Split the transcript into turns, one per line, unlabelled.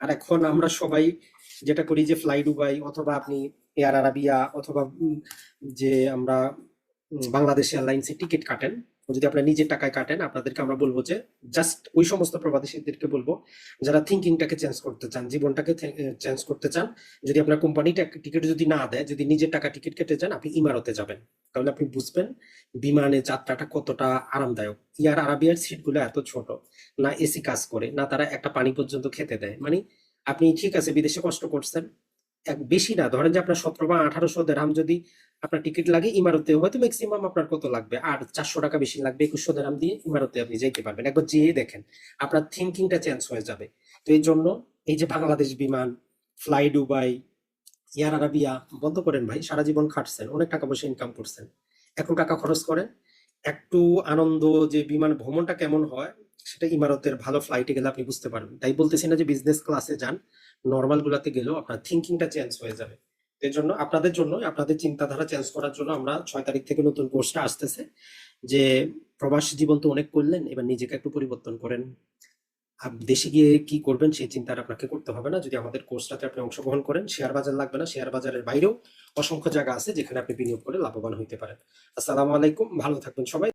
আর এখন আমরা সবাই যেটা করি যে ফ্লাই দুবাই অথবা আপনি এয়ার আরাবিয়া অথবা যে আমরা বাংলাদেশ এয়ারলাইন্সে টিকিট কাটেন। যদি আপনারা নিজের টাকায় কাটেন, আপনাদেরকে আমরা বলব যে জাস্ট ওই সমস্ত প্রবাসীদেরকে বলব, যারা থিঙ্কিংটাকে চেঞ্জ করতে চান, জীবনটাকে চেঞ্জ করতে চান, যদি আপনার কোম্পানিটা টিকিট যদি না দেয়, যদি নিজের টাকা টিকিট কেটে যান, আপনি ইমারতে যাবেন। তাহলে আপনি বুঝবেন বিমানে যাত্রাটা কতটা আরামদায়ক। ইয়ার আরাবিয়ার সিটগুলো এত ছোট, না এসি কাজ করে, না তারা একটা পানি পর্যন্ত খেতে দেয়। মানে আপনি ঠিক আছে, বিদেশে কষ্ট করছেন বেশি না। ধরেন যে আপনার সতেরো বা আঠারোশো দেরাম যদি আপনার টিকিট লাগে ইমারতে, হয়তো ম্যাক্সিমাম আপনার কত লাগবে? আর চারশো টাকা বেশি লাগবে একুশশো দেরাম দিয়ে ইমারতে আপনি যাইতে পারবেন। একবার যেয়ে দেখেন, আপনার থিঙ্কিংটা চেঞ্জ হয়ে যাবে। তো এই জন্য এই যে বাংলাদেশ বিমান ফ্লাই দুবাই এয়ার আরাবিয়া বন্ধ করেন ভাই, সারা জীবন খাটছেন, অনেক টাকা পয়সা ইনকাম করছেন। এখন টাকা খরচ করেন। একটু আনন্দ যে বিমান ভ্রমণটা কেমন হয় সেটা ইমারতের ভালো ফ্লাইটে গেলে আপনি বুঝতে পারবেন। তাই বলতেছি না যে বিজনেস ক্লাসে যান নর্মাল গুলাতে গেলেও আপনার থিঙ্কিংটা চেঞ্জ হয়ে যাবে। এর জন্য আপনাদের জন্য আপনাদের চিন্তাধারা চেঞ্জ করার জন্য আমরা ছয় তারিখ থেকে নতুন কোর্সটা আসতেছে, যে প্রবাসী জীবন তো অনেক করলেন, এবার নিজেকে একটু পরিবর্তন করেন। দেশে গিয়ে কি করবেন সেই চিন্তা আপনাকে করতে হবে না। যদি আমাদের কোর্সটাতে আপনি অংশগ্রহণ করেন শেয়ার বাজার লাগবে না। শেয়ার বাজারের বাইরেও অসংখ্য জায়গা আছে যেখানে আপনি বিনিয়োগ করে লাভবান হইতে পারেন। আসসালামু আলাইকুম, ভালো থাকবেন সবাই।